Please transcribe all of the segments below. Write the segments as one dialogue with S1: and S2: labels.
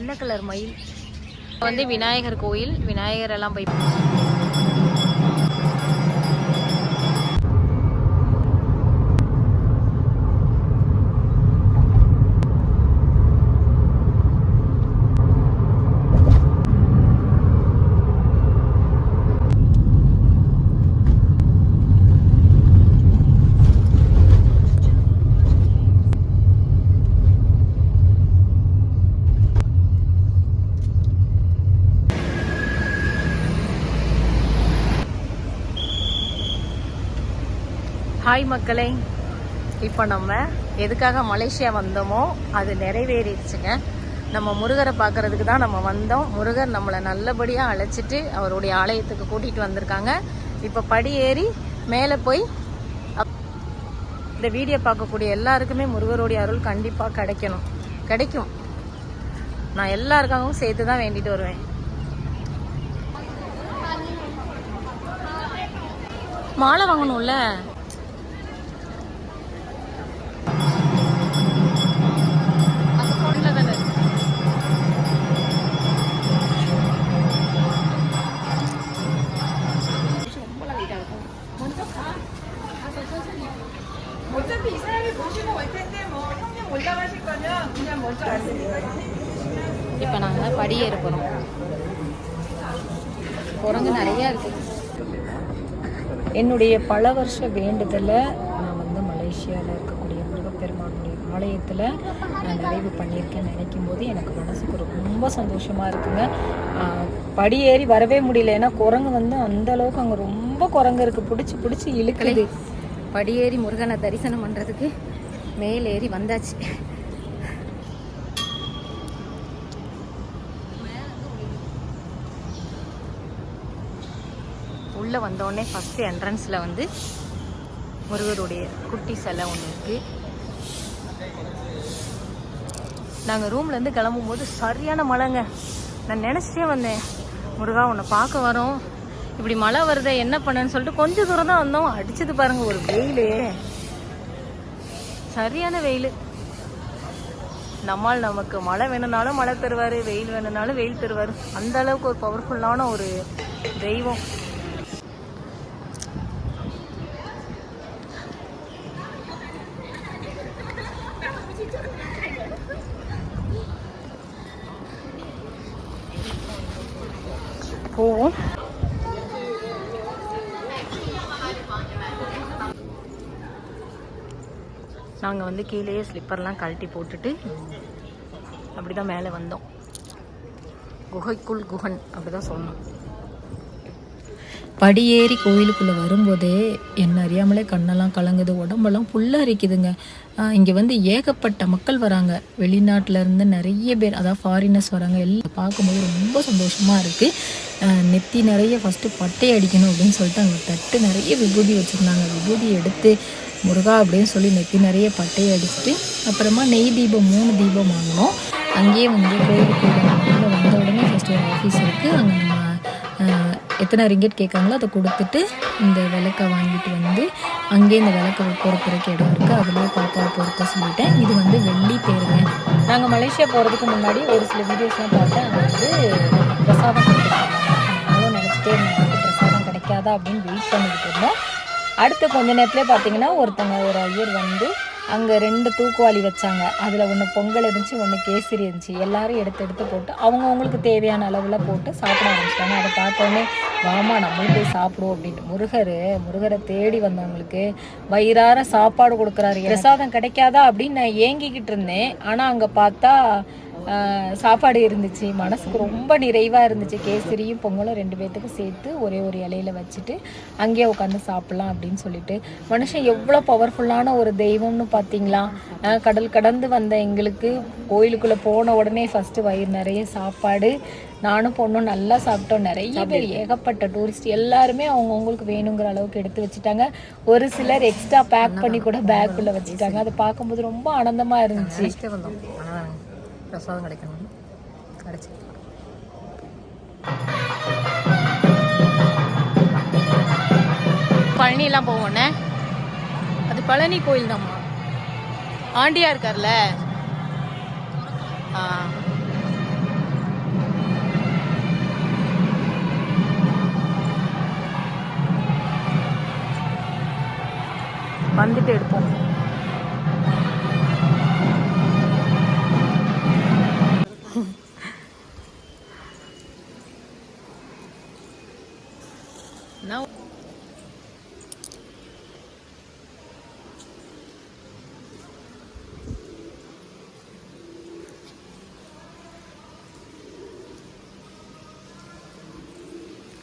S1: வெள்ளை கலர் மயில். வந்து விநாயகர் கோயில் விநாயகர் எல்லாம் போய் ஹாய் மக்களே. இப்போ நம்ம எதுக்காக மலேசியா வந்தோமோ அது நிறைவேறிடுச்சுங்க. நம்ம முருகரை பார்க்கறதுக்கு தான் நம்ம வந்தோம். முருகர் நம்மளை நல்லபடியாக அழைச்சிட்டு அவருடைய ஆலயத்துக்கு கூட்டிகிட்டு வந்திருக்காங்க. இப்போ படி ஏறி மேலே போய் அப்- இந்த வீடியோ பார்க்கக்கூடிய எல்லாருக்குமே முருகருடைய அருள் கண்டிப்பாக கிடைக்கணும். கிடைக்கும். நான் எல்லாருக்காகவும் சேர்த்து தான் வேண்டிட்டு வருவேன். மாலை வாங்கணும்ல? குரங்கு நிறையா இருக்கு. என்னுடைய பல வருஷ வேண்டுதலை நான் வந்து மலேசியாவில் இருக்கக்கூடிய முருகப்பெருமானுடைய ஆலயத்தில் நான் நிறைவு பண்ணியிருக்கேன்னு நினைக்கும் போது எனக்கு மனசுக்கு ரொம்ப சந்தோஷமாக இருக்குங்க. படியேறி வரவே முடியல. ஏன்னா குரங்கு வந்து அந்த அளவுக்கு அங்கே ரொம்ப குரங்கு இருக்குது பிடிச்சி பிடிச்சி இழுக்குது. படியேறி முருகனை தரிசனம் பண்ணுறதுக்கு மேலேறி வந்தாச்சு. உள்ளே வந்தோடனே ஃபஸ்ட்டு என்ட்ரன்ஸில் வந்து முருகருடைய குட்டி சிலை ஒன்று இருக்குது நாங்கள் ரூம்லேருந்து கிளம்பும்போது சரியான மழைங்க. நான் நினச்சிட்டே வந்தேன் முருகா உன்னை பார்க்க வரோம். இப்படி மழை வருதே என்ன பண்ணேன்னு சொல்லிட்டு கொஞ்சம் தூரம் தான் வந்தோம். அடிச்சது பாருங்க ஒரு வெயிலே. சரியான வெயில். நம்மால் நமக்கு மழை வேணும்னாலும் மழை தருவார் வெயில் வேணும்னாலும் வெயில் தருவார். அந்த அளவுக்கு ஒரு பவர்ஃபுல்லான ஒரு தெய்வம். நாங்கள் வந்து கீழேயே ஸ்லிப்பர்லாம் கழட்டி போட்டுட்டு அப்படி தான் மேலே வந்தோம். குகைக்குள் குகன் அப்படி தான் சொன்னோம்.
S2: படியேறி கோயிலுக்குள்ளே வரும்போதே என்ன அறியாமலே கண்ணெல்லாம் கலங்குது உடம்பெல்லாம் புல்லரிக்குதுங்க இங்கே வந்து ஏகப்பட்ட மக்கள் வராங்க. வெளிநாட்டிலேருந்து நிறைய பேர் அதாவது ஃபாரினர்ஸ் வராங்க. எல்லாம் பார்க்கும்போது ரொம்ப சந்தோஷமாக இருக்குது நெத்தி நிறைய ஃபஸ்ட்டு பட்டை அடிக்கணும் அப்படின்னு சொல்லிட்டு அங்கே தட்டு நிறைய விபூதி வச்சுருந்தாங்க. விபூதி எடுத்து முருகா அப்படின்னு சொல்லி நெத்தி நிறைய பட்டையை அடிச்சுட்டு அப்புறமா நெய் தீபம் மூணு தீபம் வாங்கினோம். அங்கேயே வந்து கோயிலுக்கு வந்த உடனே ஃபஸ்ட்டு ஒரு ஆஃபீஸ் இருக்குது அங்கே நம்ம எத்தனை ரிங்கெட் கேட்காங்களோ அதை கொடுத்துட்டு இந்த விளக்கை வாங்கிட்டு வந்து அங்கேயே இந்த விளக்கை பொறுக்கிறதுக்கு இடம் இருக்குது அதிலே பாப்பாவை பொறுத்த சொல்லிட்டேன். இது வந்து வெள்ளி பேருங்க. நாங்கள் மலேசியா போகிறதுக்கு முன்னாடி ஒரு சில வீடியோஸ்லாம் பார்த்தேன். அங்கே வந்து பிரசாதம் கொடுத்துருக்காங்க. நாங்களும் நினச்சிட்டே பிரசாதம் கிடைக்காதா அப்படின்னு வெயிட் பண்ணிக்கிட்டு இருந்தோம் அடுத்து கொஞ்ச நேரத்துலேயே பார்த்தீங்கன்னா ஒருத்தங்க ஒரு ஐயர் வந்து அங்கே ரெண்டு தூக்குவாளி வச்சாங்க. அதில் ஒன்று பொங்கல் இருந்துச்சு ஒன்று கேசரி இருந்துச்சு. எல்லாரும் எடுத்து எடுத்து போட்டு அவங்கவுங்களுக்கு தேவையான அளவில் போட்டு சாப்பிட ஆரம்பிச்சிட்டாங்க. அதை பார்த்தோன்னே வாமா நம்மளும் போய் சாப்பிடுவோம் அப்படின்ட்டு. முருகர் முருகரை தேடி வந்தவங்களுக்கு வயிறார சாப்பாடு கொடுக்குறாரு. பிரசாதம் கிடைக்காதா அப்படின்னு நான் ஏங்கிக்கிட்டு இருந்தேன். ஆனால் அங்கே பார்த்தா சாப்பாடு இருந்துச்சு மனசுக்கு ரொம்ப நிறைவாக இருந்துச்சு. கேசரியும் பொங்கலும் ரெண்டு பேர்த்துக்கும் சேர்த்து ஒரே ஒரு இலையில வச்சுட்டு அங்கேயே உட்காந்து சாப்பிட்லாம் அப்படின்னு சொல்லிட்டு. மனுஷன் எவ்வளோ பவர்ஃபுல்லான ஒரு தெய்வம்னு பார்த்தீங்களா? கடல் கடந்து வந்த எங்களுக்கு கோயிலுக்குள்ளே போன உடனே ஃபஸ்ட்டு வயிறு நிறைய சாப்பாடு. நானும் பொண்ணும் நல்லா சாப்பிட்டோம். நிறைய பேர் ஏகப்பட்ட டூரிஸ்ட் எல்லாருமே அவங்கவுங்களுக்கு வேணுங்கிற அளவுக்கு எடுத்து வச்சுட்டாங்க. ஒரு சிலர் எக்ஸ்ட்ரா பேக் பண்ணி கூட பேக்குள்ளே வச்சுட்டாங்க. அதை பார்க்கும்போது ரொம்ப ஆனந்தமாக இருந்துச்சு.
S1: பிரசாதம் கிடைக்கணும் கிடச்சிருக்கலாம் பழனிலாம் போவோன்னே அது பழனி கோயில் தாம்மா ஆண்டியா இருக்கார்ல? ஆ. வந்துட்டு எடுப்போம்.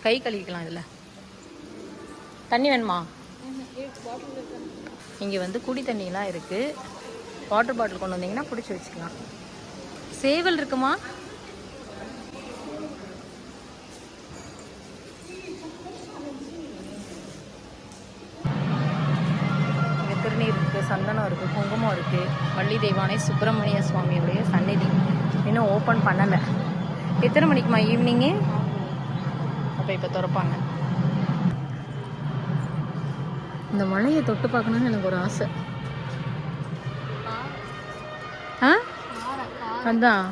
S1: கை கழுவிக்கலாம் இதில். தண்ணி வேணுமா? இங்கே வந்து குடி தண்ணிலாம் இருக்குது வாட்டர் பாட்டில் கொண்டு வந்தீங்கன்னா பிடிச்சி வச்சுக்கலாம். சேவல் இருக்குமா? திருநீர் இருக்குது சந்தனம் இருக்குது குங்குமம் இருக்குது வள்ளி தெய்வானை சுப்பிரமணிய சுவாமியுடைய சந்நிதி. இன்னும் ஓப்பன் பண்ணலை. எத்தனை மணிக்குமா ஈவினிங்கு அப்போ இப்போ திறப்பாங்க. இந்த மலையை தொட்டு பார்க்கணும்னு எனக்கு ஒரு ஆசை. ஆ? அதான்.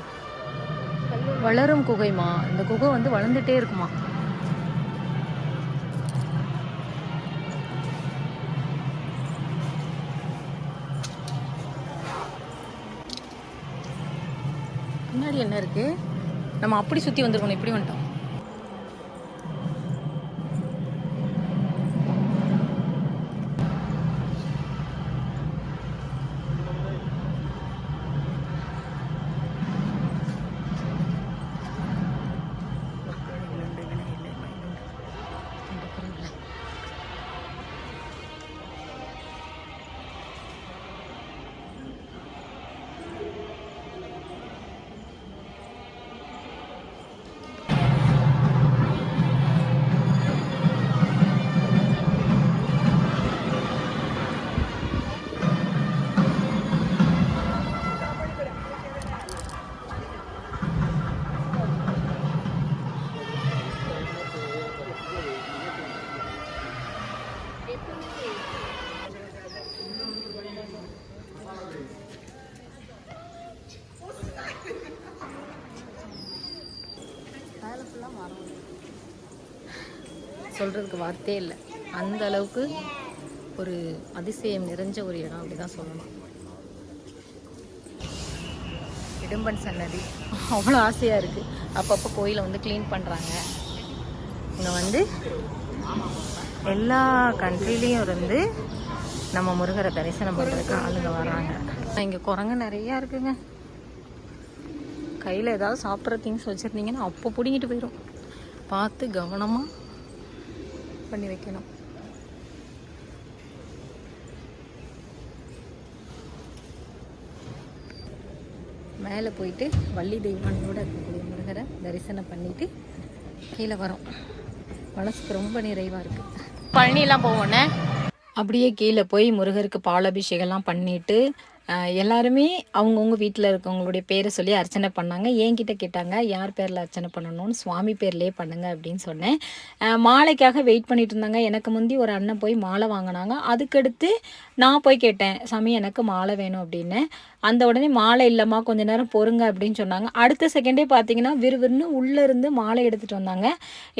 S1: வளரும் குகைமா இந்த குகை வந்து வளர்ந்துட்டே இருக்குமா? பின்னாடி என்ன இருக்கு? நம்ம அப்படி சுத்தி வந்திருக்கணும். இப்படி வந்துட்டோம். சொல்கிறதுக்கு வார்த்தையே இல்லை. அந்த அளவுக்கு ஒரு அதிசயம் நிறைஞ்ச ஒரு இடம் அப்படி தான் சொல்லணும். இடும்பன் சன்னதி. அவ்வளோ ஆசையாக இருக்குது அப்பப்போ கோயிலை வந்து க்ளீன் பண்ணுறாங்க இங்கே வந்து எல்லா கண்ட்ரிலையும் இருந்து நம்ம முருகரை தரிசனம் பண்ணுறதுக்கு ஆளுங்க வராங்க இங்கே குரங்கு நிறையா இருக்குங்க. கையில் ஏதாவது சாப்பிட்ற திங்ஸ் வச்சுருந்தீங்கன்னா அப்போ பிடிங்கிட்டு போயிடும் பார்த்து கவனமாக பண்ணி வைக்கணும். மேலே போயிட்டு வள்ளி தெய்வானியோட இருக்கக்கூடிய முருகரை தரிசனம் பண்ணிட்டு கீழே வரோம். மனசுக்கு ரொம்ப நிறைவாக இருக்குது பழனிலாம் போவோன்னே அப்படியே கீழே போய் முருகருக்கு பாலாபிஷேகம்லாம் பண்ணிட்டு எல்லாருமே அவங்கவுங்க வீட்டில் இருக்கவங்களுடைய பேரை சொல்லி அர்ச்சனை பண்ணாங்க. என்கிட்ட கேட்டாங்க யார் பேரில் அர்ச்சனை பண்ணணும்னு? சுவாமி பேர்லேயே பண்ணுங்க அப்படின்னு சொன்னேன். மாலைக்காக வெயிட் பண்ணிட்டு இருந்தாங்க. எனக்கு முந்தி ஒரு அண்ணன் போய் மாலை வாங்கினாங்க. அதுக்கடுத்து நான் போய் கேட்டேன் சாமி எனக்கு மாலை வேணும் அப்படின்னு. அந்த உடனே மாலை இல்லைம்மா கொஞ்ச நேரம் பொறுங்க அப்படின்னு சொன்னாங்க. அடுத்த செகண்டே பார்த்தீங்கன்னா விறுவிறுன்னு உள்ளே இருந்து மாலை எடுத்துகிட்டு வந்தாங்க.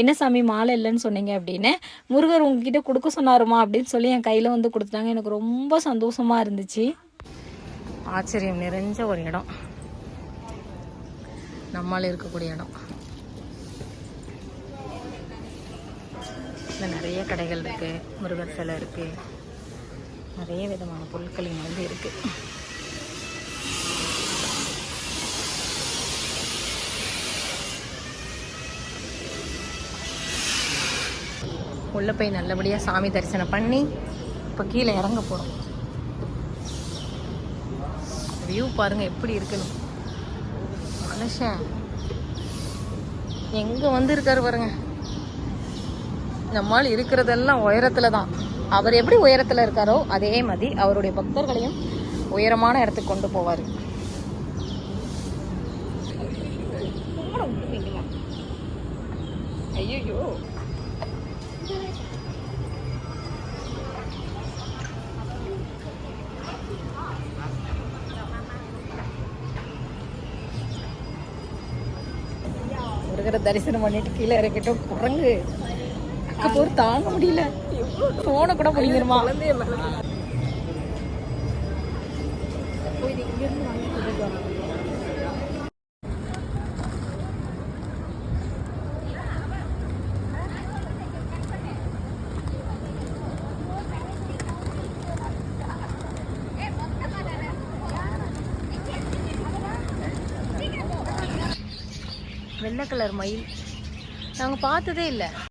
S1: என்ன சாமி மாலை இல்லைன்னு சொன்னீங்க அப்படின்னு. முருகர் உங்ககிட்ட கொடுக்க சொன்னாருமா அப்படின்னு சொல்லி என் கையில் வந்து கொடுத்துட்டாங்க. எனக்கு ரொம்ப சந்தோஷமாக இருந்துச்சு. ஆச்சரியம் நிறைஞ்ச ஒரு இடம். நம்மால் இருக்கக்கூடிய இடம். இங்க நிறைய கடைகள் இருக்கு முருகர் சிலை இருக்கு. நிறைய விதமான பொருட்கள் இங்கே வந்து இருக்கு. உள்ள போய் நல்லபடியாக சாமி தரிசனம் பண்ணி இப்போ கீழே இறங்க போகிறோம் வியூ பாருங்க எப்படி இருக்குன்னு. மனுஷன் எங்க வந்திருக்காரு பாருங்க. நம்மால் இருக்கிறதெல்லாம் உயரத்துல தான். அவர் எப்படி உயரத்துல இருக்காரோ அதே மாதிரி அவருடைய பக்தர்களையும் உயரமான இடத்துக்கு கொண்டு போவார். ஐயோ முருகரை தரிசனம் பண்ணிட்டு கீழே இறக்கிட்டோம். குரங்கு. அக்க போர் தாங்க முடியல. போன கூட முடிஞ்சிருமா வெள்ளை கலர் மயில்? நாங்கள் பார்த்ததே இல்லை.